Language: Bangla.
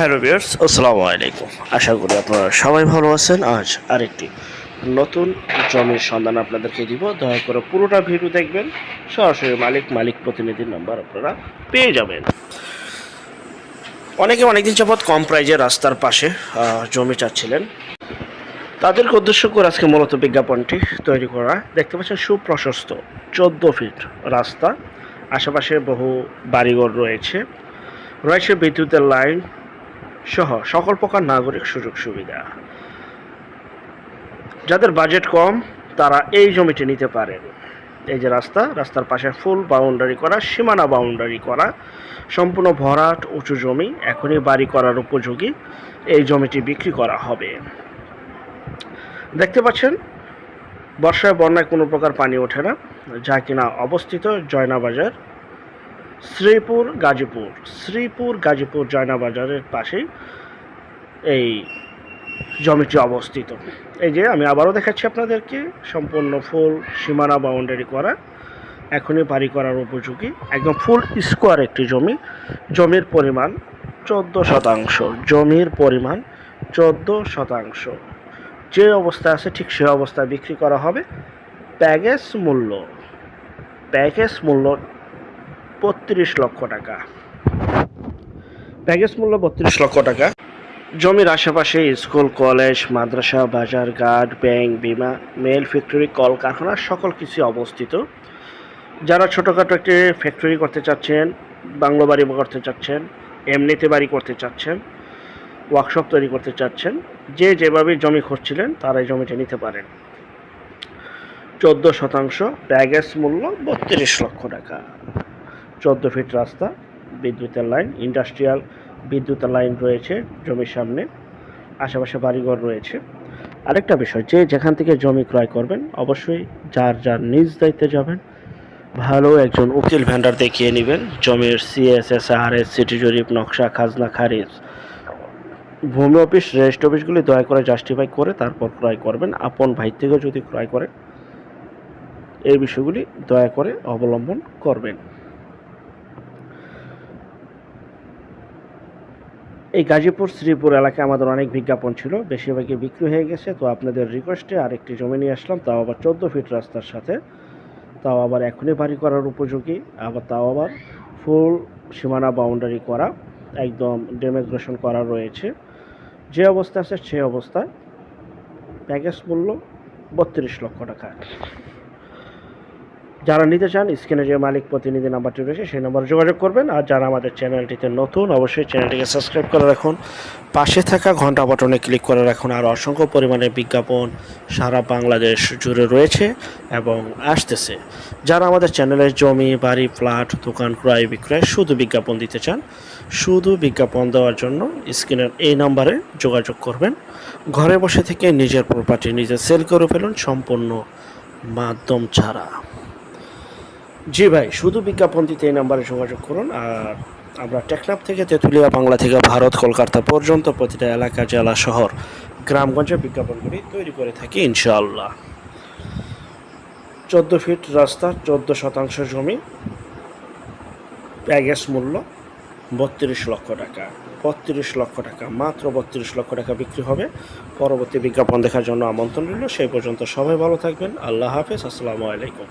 হ্যালো বিয়ার্স আসসালামু আলাইকুম। আশা করি আপনারা সবাই ভালো আছেন। আজ আরেকটি নতুন জমির সন্ধান আপনাদেরকে দিব। দয়া করে পুরোটা ভিডিও দেখবেন। সরাসরি মালিক মালিক প্রতিনিধির নাম্বার আপনারা পেয়ে যাবেন। অনেকে অনেকদিন যাবৎ কম প্রাইজে রাস্তার পাশে জমি চাচ্ছিলেন। তাদেরকে উদ্দেশ্য করে আজকে মূলত বিজ্ঞাপনটি তৈরি করা। দেখতে পাচ্ছেন, সুপ্রশস্ত চোদ্দ ফিট রাস্তা। আশেপাশে বহু বাড়িঘর রয়েছে। রয়েছে বিদ্যুতের লাইন সহ সকল প্রকার নাগরিক সুযোগ সুবিধা। যাদের বাজেট কম, তারা এই জমিটি নিতে পারেন। এই যে রাস্তা, রাস্তার পাশে ফুল বাউন্ডারি করা, সীমানা বাউন্ডারি করা, সম্পূর্ণ ভরাট, উঁচু জমি, এখনই বাড়ি করার উপযোগী এই জমিটি বিক্রি করা হবে। দেখতে পাচ্ছেন, বর্ষায় বন্যায় কোনো প্রকার পানি ওঠে না, যা কিনা অবস্থিত জয়নাবাজার শ্রীপুর, গাজীপুর। শ্রীপুর, গাজীপুর জয়নাবাজারের পাশেই এই জমিটি অবস্থিত। এই যে আমি আবারও দেখাচ্ছি আপনাদেরকে, সম্পূর্ণ ফুল সীমানা বাউন্ডারি করা, এখনই বাড়ি করার উপযোগী। একদম ফুল স্কোয়ার একটি জমি। জমির পরিমাণ চোদ্দ শতাংশ। জমির পরিমাণ চোদ্দ শতাংশ। যে অবস্থায় আছে ঠিক সে অবস্থায় বিক্রি করা হবে। প্যাকেজ মূল্য। প্যাকেজ মূল্য বত্রিশ লক্ষ টাকা। প্যাকেজ মূল্য বত্রিশ লক্ষ টাকা। জমির আশেপাশে স্কুল, কলেজ, মাদ্রাসা, বাজার, ঘাট, ব্যাংক, বিমা, মেল, ফ্যাক্টরি, কলকারখানা সকল কিছু অবস্থিত। যারা ছোটোখাটো একটি ফ্যাক্টরি করতে চাচ্ছেন, বাংলো বাড়ি করতে চাচ্ছেন, এমনিতে বাড়ি করতে চাচ্ছেন, ওয়ার্কশপ তৈরি করতে চাচ্ছেন, যে যেভাবে জমি খুঁজছিলেন তারাই জমিটা নিতে পারেন। চোদ্দ শতাংশ প্যাগেজ মূল্য বত্রিশ লক্ষ টাকা। চোদ্দ ফিট রাস্তা, বিদ্যুতের লাইন, ইন্ডাস্ট্রিয়াল বিদ্যুতের লাইন রয়েছে জমির সামনে, আশেপাশে বাড়িঘর রয়েছে। আরেকটা বিষয়, যে যেখান থেকে জমি ক্রয় করবেন, অবশ্যই যার যার নিজ দায়িত্বে যাবেন, ভালো একজন উকিল ভেন্ডার দেখিয়ে নেবেন, জমির সিএসএস আর এস সিটি জরিপ, নকশা, খাজনা, খারিজ। ভূমি অফিস রেজিস্ট অফিসগুলি দয়া করে জাস্টিফাই করে তারপর ক্রয় করবেন। আপন ভাই থেকেও যদি ক্রয় করেন, এই বিষয়গুলি দয়া করে অবলম্বন করবেন। এই গাজীপুর, শ্রীপুর এলাকায় আমাদের অনেক বিজ্ঞাপন ছিল, বেশিরভাগই বিক্রি হয়ে গেছে। তো আপনাদের রিকোয়েস্টে আরেকটি জমি নিয়ে আসলাম, তাও আবার চোদ্দ ফিট রাস্তার সাথে। তাও আবার এখনই বাড়ি করার উপযোগী। আবার তাও আবার ফুল সীমানা বাউন্ডারি করা, একদম ডেমোগ্রেশন করা রয়েছে। যে অবস্থা আছে সে অবস্থায় প্যাকেজ মূল্য বত্রিশ লক্ষ টাকা। যারা নিতে চান, স্ক্রিনে যে মালিক প্রতিনিধি নাম্বারটি রয়েছে, সেই নাম্বারে যোগাযোগ করবেন। আর যারা আমাদের চ্যানেলটিতে নতুন, অবশ্যই চ্যানেলটিকে সাবস্ক্রাইব করে রাখুন। পাশে থাকা ঘণ্টা বাটনে ক্লিক করে রাখুন। আর অসংখ্য পরিমাণে বিজ্ঞাপন সারা বাংলাদেশ জুড়ে রয়েছে এবং আসতেছে। যারা আমাদের চ্যানেলের জমি, বাড়ি, ফ্ল্যাট, দোকান, ক্রয় বিক্রয় শুধু বিজ্ঞাপন দিতে চান, শুধু বিজ্ঞাপন দেওয়ার জন্য স্ক্রিনের এই নাম্বারে যোগাযোগ করবেন। ঘরে বসে থেকে নিজের প্রপার্টি নিজে সেল করে ফেলুন, সম্পূর্ণ মাধ্যম ছাড়া। জি ভাই, শুধু বিজ্ঞাপন দিতে এই নাম্বারে যোগাযোগ করুন আর আমরা টেকনাফ থেকে তেঁতুলিয়া বাংলা থেকে ভারত কলকাতা পর্যন্ত প্রতিটা এলাকা, জেলা, শহর, গ্রামগঞ্জে বিজ্ঞাপনগুলি তৈরি করে থাকি ইনশাআল্লাহ। চোদ্দ ফিট রাস্তা, চোদ্দ শতাংশ জমি প্যাগেজ মূল্য বত্রিশ লক্ষ টাকা। বত্রিশ লক্ষ টাকা, মাত্র বত্রিশ লক্ষ টাকা বিক্রি হবে। পরবর্তী বিজ্ঞাপন দেখার জন্য আমন্ত্রণ রইল। সেই পর্যন্ত সবাই ভালো থাকবেন। আল্লাহ হাফেজ। আসসালামু আলাইকুম।